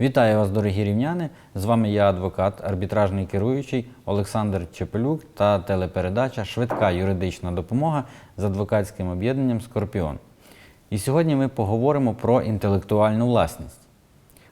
Вітаю вас, дорогі рівняни! З вами я, адвокат, арбітражний керуючий Олександр Чепелюк та телепередача Швидка юридична допомога з адвокатським об'єднанням Скорпіон. І сьогодні ми поговоримо про інтелектуальну власність.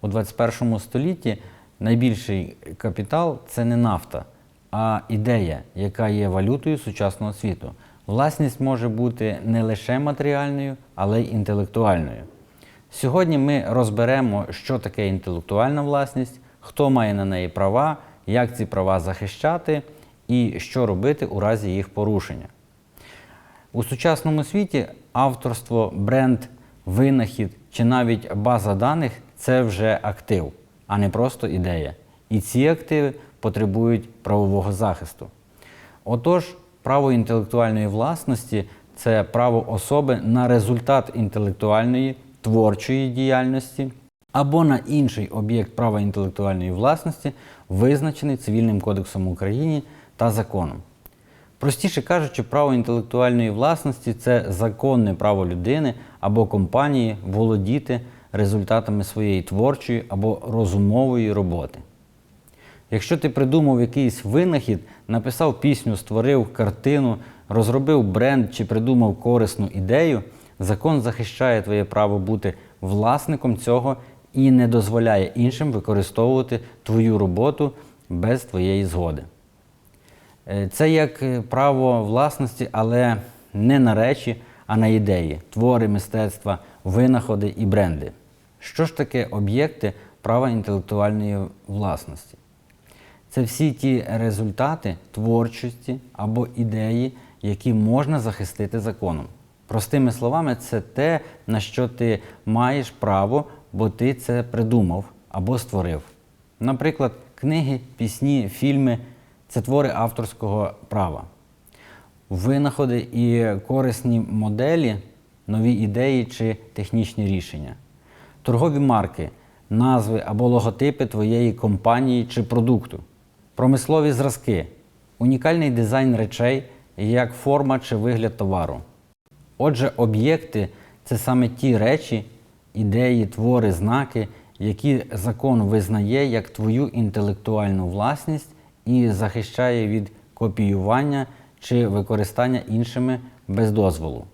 У 21 столітті найбільший капітал це не нафта, а ідея, яка є валютою сучасного світу. Власність може бути не лише матеріальною, але й інтелектуальною. Сьогодні ми розберемо, що таке інтелектуальна власність, хто має на неї права, як ці права захищати і що робити у разі їх порушення. У сучасному світі авторство, бренд, винахід чи навіть база даних це вже актив, а не просто ідея. І ці активи потребують правового захисту. Отож, право інтелектуальної власності це право особи на результат інтелектуальної творчої діяльності або на інший об'єкт права інтелектуальної власності, визначений Цивільним кодексом України та законом. Простіше кажучи, право інтелектуальної власності це законне право людини або компанії володіти результатами своєї творчої або розумової роботи. Якщо ти придумав якийсь винахід, написав пісню, створив картину, розробив бренд чи придумав корисну ідею, закон захищає твоє право бути власником цього і не дозволяє іншим використовувати твою роботу без твоєї згоди. Е, Це як е, право власності, але не на речі, а на ідеї, твори мистецтва, винаходи і бренди. Що ж таке об'єкти права інтелектуальної власності? Це всі ті результати творчості або ідеї, які можна захистити законом. Простими словами, це те, на що ти маєш право, бо ти це придумав або створив. Наприклад, книги, пісні, фільми це твори авторського права. Винаходи і корисні моделі, нові ідеї чи технічні рішення. Торгові марки, назви або логотипи твоєї компанії чи продукту. Промислові зразки, унікальний дизайн речей, як форма чи вигляд товару. Отже, об'єкти це саме ті речі, ідеї, твори, знаки, які закон визнає як твою інтелектуальну власність і захищає від копіювання чи використання іншими без дозволу.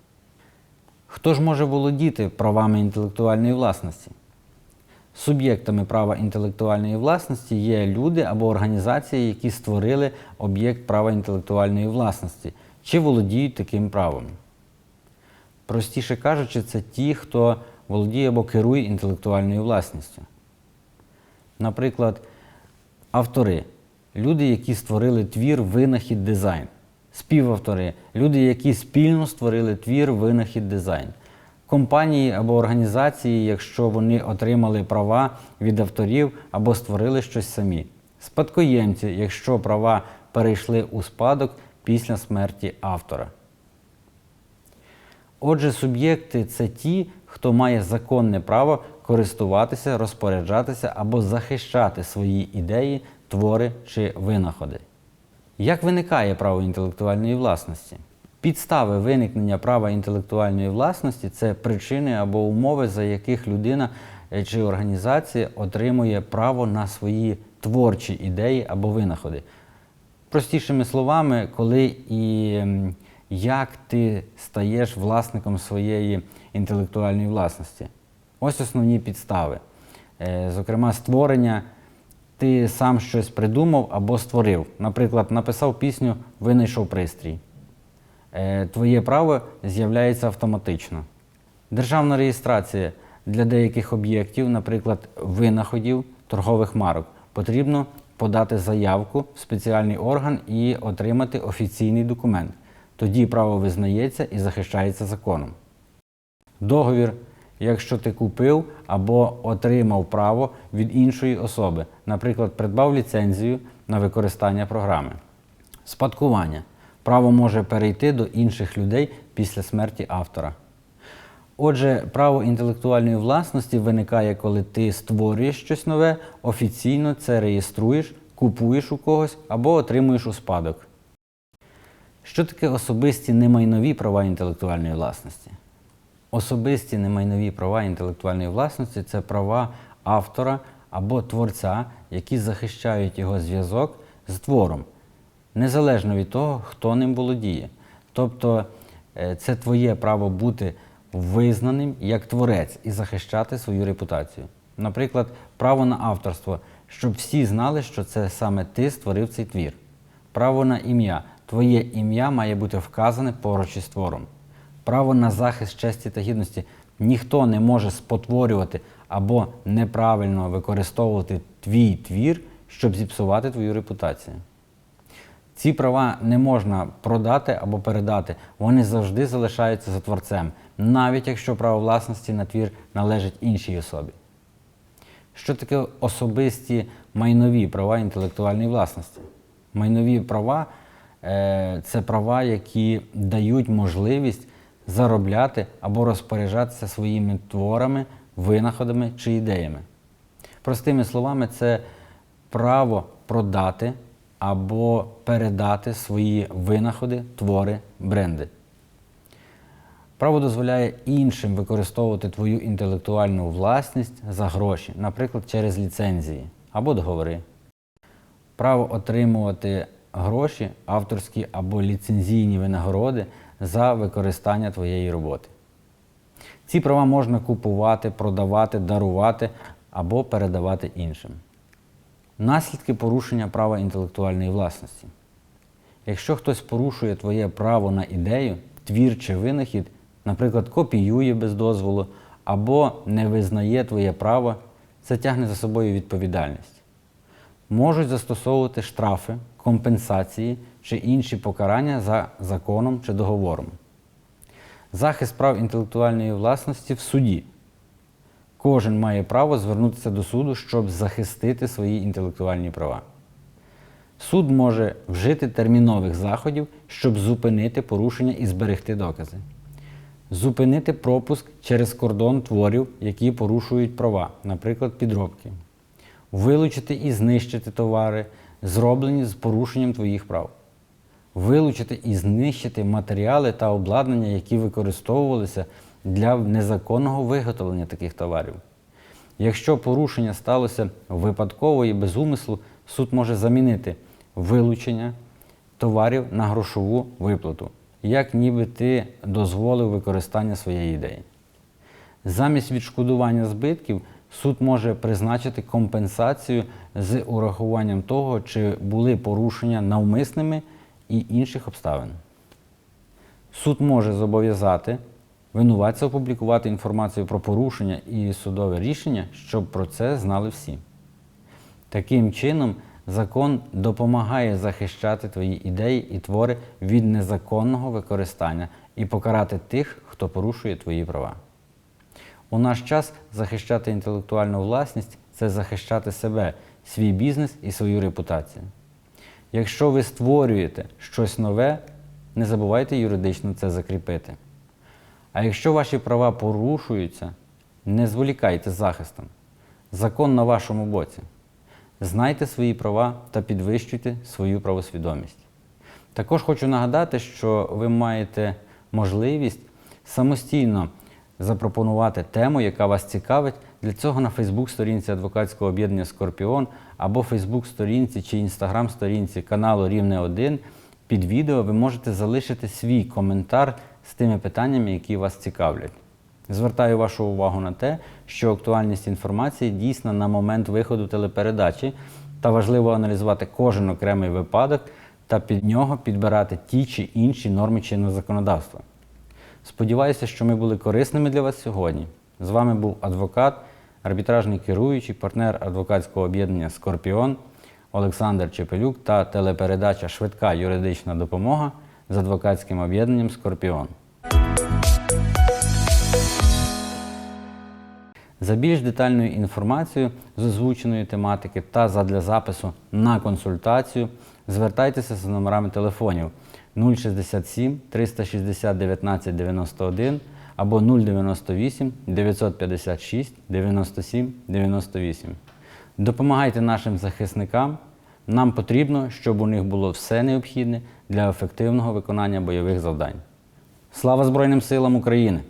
Хто ж може володіти правами інтелектуальної власності? Суб'єктами права інтелектуальної власності є люди або організації, які створили об'єкт права інтелектуальної власності чи володіють таким правом. Простіше кажучи, це ті, хто володіє або керує інтелектуальною власністю. Наприклад, автори люди, які створили твір, винахід, дизайн. Співавтори люди, які спільно створили твір, винахід, дизайн. Компанії або організації, якщо вони отримали права від авторів або створили щось самі. Спадкоємці, якщо права перейшли у спадок після смерті автора. Отже, суб'єкти це ті, хто має законне право користуватися, розпоряджатися або захищати свої ідеї, твори чи винаходи. Як виникає право інтелектуальної власності? Підстави виникнення права інтелектуальної власності це причини або умови, за яких людина е, чи організація отримує право на свої творчі ідеї або винаходи. Простішими словами, коли і як ти стаєш власником своєї інтелектуальної власності. Ось основні підстави. Е, Зокрема, створення, ти сам щось придумав або створив. Наприклад, написав пісню, винайшов пристрій. Е, Твоє право з'являється автоматично. Державна реєстрація для деяких об'єктів, наприклад, винаходів, торгових марок, потрібно подати заявку в спеціальний орган і отримати офіційний документ. Тоді право визнається і захищається законом. Договір, якщо ти купив або отримав право від іншої особи, наприклад, придбав ліцензію на використання програми. Спадкування. Право може перейти до інших людей після смерті автора. Отже, право інтелектуальної власності виникає, коли ти створюєш щось нове, офіційно це реєструєш, купуєш у когось або отримуєш у спадок. Що таке особисті немайнові права інтелектуальної власності? Особисті немайнові права інтелектуальної власності це права автора або творця, які захищають його зв'язок з твором, незалежно від того, хто ним володіє. Тобто е, це твоє право бути визнаним як творець і захищати свою репутацію. Наприклад, право на авторство, щоб всі знали, що це саме ти створив цей твір. Право на ім'я. Твоє ім'я має бути вказане поруч із твором. Право на захист честі та гідності. Ніхто не може спотворювати або неправильно використовувати твій твір, щоб зіпсувати твою репутацію. Ці права не можна продати або передати, вони завжди залишаються за творцем, навіть якщо право власності на твір належить іншій особі. Що таке особисті майнові права інтелектуальної власності? Майнові права це права, які дають можливість заробляти або розпоряджатися своїми творами, винаходами чи ідеями. Простими словами, це право продати або передати свої винаходи, твори, бренди. Право дозволяє іншим використовувати твою інтелектуальну власність за гроші, наприклад, через ліцензії або договори. Право отримувати гроші, авторські або ліцензійні винагороди за використання твоєї роботи. Ці права можна купувати, продавати, дарувати або передавати іншим. Наслідки порушення права інтелектуальної власності. Якщо хтось порушує твоє право на ідею, твір чи винахід, наприклад, копіює без дозволу або не визнає твоє право, це тягне за собою відповідальність. Можуть застосовувати штрафи, компенсації чи інші покарання за законом чи договором. Захист прав інтелектуальної власності в суді. Кожен має право звернутися до суду, щоб захистити свої інтелектуальні права. Суд може вжити термінових заходів, щоб зупинити порушення і зберегти докази. Зупинити пропуск через кордон творів, які порушують права, наприклад, підробки. Вилучити і знищити товари, зроблені з порушенням твоїх прав. Вилучити і знищити матеріали та обладнання, які використовувалися для незаконного виготовлення таких товарів. Якщо порушення сталося випадково і без умислу, суд може замінити вилучення товарів на грошову виплату, як ніби ти дозволив використання своєї ідеї. Замість відшкодування збитків суд може призначити компенсацію з урахуванням того, чи були порушення навмисними і інших обставин. Суд може зобов'язати винуватця опублікувати інформацію про порушення і судове рішення, щоб про це знали всі. Таким чином, закон допомагає захищати твої ідеї і твори від незаконного використання і покарати тих, хто порушує твої права. У наш час захищати інтелектуальну власність це захищати себе, свій бізнес і свою репутацію. Якщо ви створюєте щось нове, не забувайте юридично це закріпити. А якщо ваші права порушуються, не зволікайте з захистом. Закон на вашому боці. Знайте свої права та підвищуйте свою правосвідомість. Також хочу нагадати, що ви маєте можливість самостійно запропонувати тему, яка вас цікавить. Для цього на Фейсбук-сторінці адвокатського об'єднання Скорпіон або Фейсбук-сторінці чи Інстаграм-сторінці каналу Рівне 1 під відео ви можете залишити свій коментар з тими питаннями, які вас цікавлять. Звертаю вашу увагу на те, що актуальність інформації дійсна на момент виходу телепередачі, та важливо аналізувати кожен окремий випадок та під нього підбирати ті чи інші норми чинного законодавства. Сподіваюся, що ми були корисними для вас сьогодні. З вами був адвокат, арбітражний керуючий, партнер адвокатського об'єднання Скорпіон Олександр Чепелюк та телепередача Швидка юридична допомога з адвокатським об'єднанням Скорпіон. За більш детальною інформацією з озвученої тематики та задля запису на консультацію звертайтеся за номерами телефонів 067 360 19 91 або 098 956 97 98. Допомагайте нашим захисникам. Нам потрібно, щоб у них було все необхідне для ефективного виконання бойових завдань. Слава Збройним силам України!